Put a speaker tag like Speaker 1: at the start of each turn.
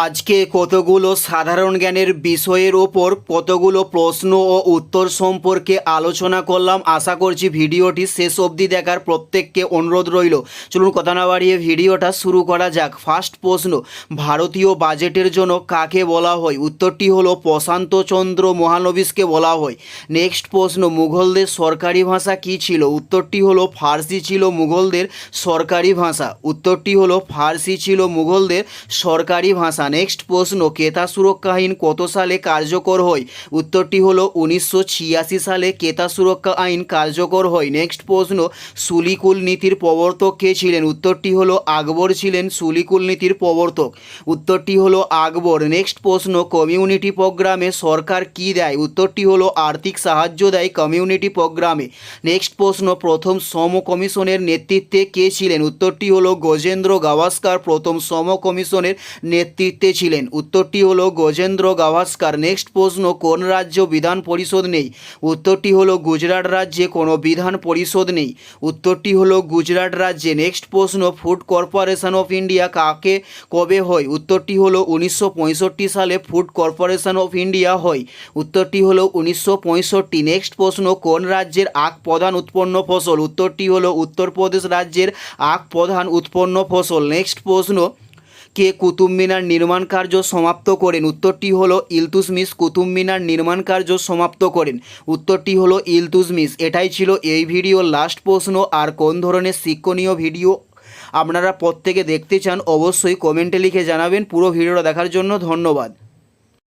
Speaker 1: আজকে কতগুলো সাধারণ জ্ঞানের বিষয়ের ওপর কতগুলো প্রশ্ন ও উত্তর সম্পর্কে আলোচনা করলাম, আশা করছি ভিডিওটি শেষ অবধি দেখার প্রত্যেককে অনুরোধ রইল। চলুন কথা না বাড়িয়ে ভিডিওটা শুরু করা যাক। ফার্স্ট প্রশ্ন, ভারতীয় বাজেটের জন্য কাকে বলা হয়? উত্তরটি হলো প্রশান্তচন্দ্র মহানবিসকে বলা হয়। নেক্সট প্রশ্ন, মুঘলদের সরকারি ভাষা কী ছিল? উত্তরটি হলো, ফার্সি ছিল মুঘলদের সরকারি ভাষা। উত্তরটি হলো, ফার্সি ছিল মুঘলদের সরকারি ভাষা। নেক্সট প্রশ্ন, কেতা সুরক্ষা আইন কত সালে কার্যকর হয়? উত্তরটি হলো উনিশশো সালে কেতা সুরক্ষা আইন কার্যকর হয়। নেক্সট প্রশ্ন, সুলিকুল নীতির প্রবর্তক কে ছিলেন? উত্তরটি হলো আকবর ছিলেন সুলিকুল নীতির প্রবর্তক। উত্তরটি হলো আকবর। নেক্সট প্রশ্ন, কমিউনিটি প্রোগ্রামে সরকার কি দেয়? উত্তরটি হলো আর্থিক সাহায্য দেয় কমিউনিটি প্রোগ্রামে। নেক্সট প্রশ্ন, প্রথম সম কমিশনের নেতৃত্বে কে ছিলেন? উত্তরটি হলো গজেন্দ্র গাভাস্কার, প্রথম সম কমিশনের নেতৃত্বে ছিলেন। উত্তরটি হলো, গজেন্দ্র গাভাস্কার, নেক্সট প্রশ্ন, কোন রাজ্য বিধান পরিষদ নেই? উত্তরটি হলো, গুজরাট রাজ্যে কোনো বিধান পরিষদ নেই। উত্তরটি হলো, গুজরাট রাজ্যে। নেক্সট প্রশ্ন, ফুড কর্পোরেশন অফ ইন্ডিয়া কাকে, কবে হয়? উত্তরটি হলো, উনিশশো পঁয়ষট্টি সালে ফুড কর্পোরেশন অফ ইন্ডিয়া হয়। উত্তরটি হলো, উনিশশো নেক্সট প্রশ্ন, কোন রাজ্যের আখ প্রধান উৎপন্ন ফসল? উত্তরটি হলো, উত্তরপ্রদেশ রাজ্যের আখ প্রধান উৎপন্ন ফসল। নেক্সট প্রশ্ন কে কুতুব মিনার নির্মাণ কার্য সমাপ্ত করেন? উত্তরটি হলো ইলতুসমিস কুতুব মিনার নির্মাণ কার্য সমাপ্ত করেন। উত্তরটি হলো ইলতুসমিস এটাই ছিল এই ভিডিওর লাস্ট প্রশ্ন, আর কোন ধরনের শিক্ষণীয় ভিডিও আপনারা প্রত্যেকে দেখতে চান, অবশ্যই কমেন্টে লিখে জানাবেন। পুরো ভিডিওটা দেখার জন্য ধন্যবাদ।